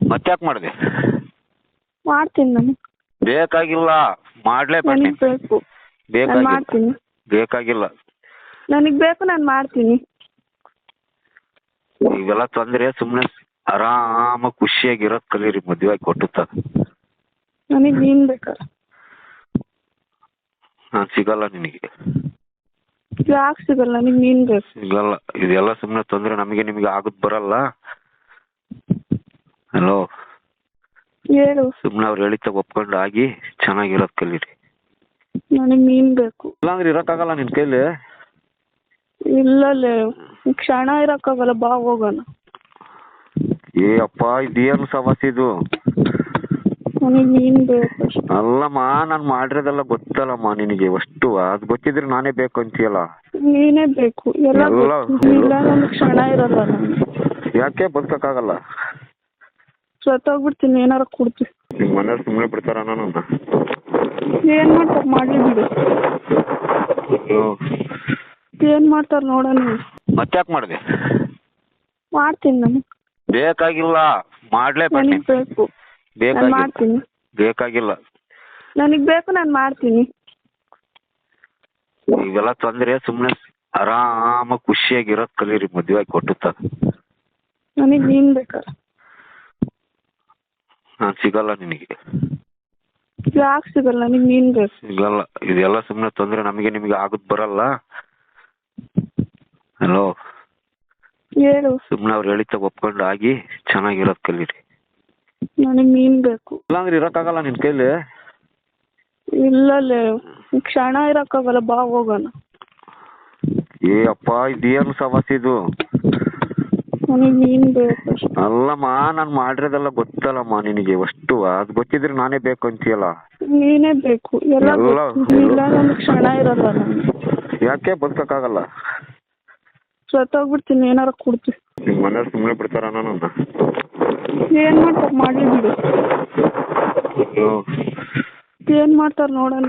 ಮತ್ತ್ಯಾಕೆ ಮಾಡಿದೆ? ಮಾಡ್ತೀನಿ ನಾನು. ಬೇಕಾಗಿಲ್ಲ. ಮಾಡಲೇಬೇಕು ನನಗೆ ಬೇಕು. ನಾನು ಬೇಕಾಗಿಲ್ಲ ಮಾಡ್ತೀನಿ. ಬೇಕಾಗಿಲ್ಲ. ನನಗೆ ಬೇಕು ನಾನು ಮಾಡ್ತೀನಿ. ಇವೆಲ್ಲ ತೊಂದರೆ ಸುಮ್ಮನೆ ಆರಾಮ ಖುಷಿಯಾಗಿರೋ ಕಲೀರಿ ಮದುವೆ ಆಗಿ ಕೊಟ್ಟುತ್ತ. ನನಗೆ ನೀನ್ ಬೇಕಾ? ನಾನು ಸಿಗಲ್ಲ ನಿನಗೆ. ಯಾಕೆ ಸಿಗಲ್ಲ? ನನಗೆ ನೀನು ಬೇಕು. ಸಿಗಲ್ಲ. ಇದೆಲ್ಲ ಸುಮ್ಮನೆ ತೊಂದರೆ ನಮಗೆ ನಿಮಗೆ ಆಗೋದು ಬರಲ್ಲ. ಹಲೋ ಹೇಳು. ಸುಮ್ಮನೆ ಅವ್ರು ಹೇಳಿದ ಒಪ್ಕೊಂಡು ಆಗಿ ಚೆನ್ನಾಗಿರೋದು ಕಲೀರಿ ನನಗೆ ನೀನ್ ಬೇಕು. ಇಲ್ಲಾಂದ್ರೆ ಇರೋಕ್ಕಾಗಲ್ಲ ನಿನ್ ಕೈಲಿ ಇಲ್ಲಲೇ ಕ್ಷಣ ಇರೋಕ್ಕಾಗಲ್ಲ ಬಾ ಹೋಗೋಣ. ಏ ಅಪ್ಪ ಇದೇನು ಸಮಸ್ಯೆ ಇದು? ನನಗೆ ನೀನು ಬೇಕು ಅಷ್ಟೇ. ಅಲ್ಲಮ್ಮ ನಾನು ಮಾಡಿರೋದೆಲ್ಲ ಗೊತ್ತಲ್ಲಮ್ಮ ನಿನಗೆ. ಅಷ್ಟು ಅದು ಗೊತ್ತಿದ್ರೆ ನಾನೇ ಬೇಕು ಅಂತೀಯಲ್ಲ? ನೀನೇ ಬೇಕು. ಎಲ್ಲ ಎಲ್ಲ ಗೊತ್ತು. ಇಲ್ಲ ಕ್ಷಣ ಇರಲ್ಲ. ಯಾಕೆ ಬದುಕಕ್ಕಾಗಲ್ಲ? ಸತ್ತೋಗ್ಬಿಡ್ತೀನಿ ಏನಾರ ಕೊಡ್ತೀನಿ ನಿಮ್ಮ ಮನೆಯವ್ರು ಸುಮ್ಮನೆ ಬಿಡ್ತಾರ ನನ್ನ ಏನು ಮಾಡ್ತಾರ? ಮಾಡ್ಲಿ ಬಿಡು ಏನು ಮಾಡ್ತಾರ ನೋಡೋಣ ಮತ್ತ್ಯಾಕೆ ಮಾಡಿದೆ? ಮಾಡ್ತೀನಿ ನಾನು. ಬೇಕಾಗಿಲ್ಲ. ನನಗೆ ನೀನು ಬೇಕು. ನಾನು ಬೇಕಾಗಿಲ್ಲ. ಮಾಡ್ತೀನಿ. ಬೇಕಾಗಿಲ್ಲ. ನನಗೆ ಬೇಕು ನಾನು ಮಾಡ್ತೀನಿ. ಇವೆಲ್ಲ ತೊಂದ್ರೆ ಸುಮ್ಮನೆ ಆರಾಮ ಖುಷಿಯಾಗಿರೋದ್ ಕಲೀರಿ ಮದ್ವೆ ಆಗಿ ಕೊಟ್ಟುತ್ತ. ನನಗ್ ನೀನು ಬೇಕಾರೆ. ನಾನು ಸಿಗಲ್ಲ ನಿನಗೆ. ಯಾಕೆ ಸಿಗಲ್ಲ? ನಿಮ್ಗೆ ಏನು ಬೇಕು? ಸಿಗಲ್ಲ. ಇದೆಲ್ಲ ಸುಮ್ಮನೆ ತೊಂದರೆ ನಮಗೆ ನಿಮಗೆ ಆಗೋದು ಬರಲ್ಲ. ಹಲೋ ಹೇಳು. ಸುಮ್ಮನೆ ಅವ್ರು ಹೇಳಿ ಒಪ್ಕೊಂಡು ಆಗಿ ಚೆನ್ನಾಗಿರೋದು ಕಲೀರಿ. ನನಗೆ ನೀನು ಬೇಕು? ಇಲ್ಲಾಂದ್ರೆ ಇರೋಕ್ಕಾಗಲ್ಲ ನಿನ್ನ ಕೈಲಿ? ಇಲ್ಲಲ್ಲೇ ಕ್ಷಣ ಇರೋಕ್ಕಾಗಲ್ಲ ಬಾ ಹೋಗೋಣ. ಏ ಅಪ್ಪ ಇದೇನು ಸಮಸ್ಯೆ ಇದು? ನನಗೆ ನೀನು ಬೇಕು ಅಷ್ಟೇ. ಅಲ್ಲಮ್ಮ ನಾನು ಮಾಡಿರೋದೆಲ್ಲ ಗೊತ್ತಲ್ಲಮ್ಮ ನಿನಗೆ. ಅಷ್ಟು ಅದು ಗೊತ್ತಿದ್ರೆ ನಾನೇ ಬೇಕು ಅಂತೀಯಲ್ಲ ನೀನೇ ಬೇಕು. ಎಲ್ಲ ಎಲ್ಲ ಗೊತ್ತು. ಇಲ್ಲ ಒಂದು ಕ್ಷಣ ಇರಲ್ಲ ನಾನು ಯಾಕೆ ಬದುಕಕ್ಕಾಗಲ್ಲ? ಸತ್ತೋಗ್ಬಿಡ್ತೀನಿ ಏನಾರ ಕೊಡ್ತೀನಿ ನಿಮ್ಮ ಮನೆಯವ್ರು ಸುಮ್ಮನೆ ಬಿಡ್ತಾರ ನನ್ನ ಏನ್ ಮಾಡ್ತಾರೆ? ಮಾಡ್ಲಿ ಬಿಡು. ಏನು ಮಾಡ್ತಾರೆ ನೋಡೋಣ.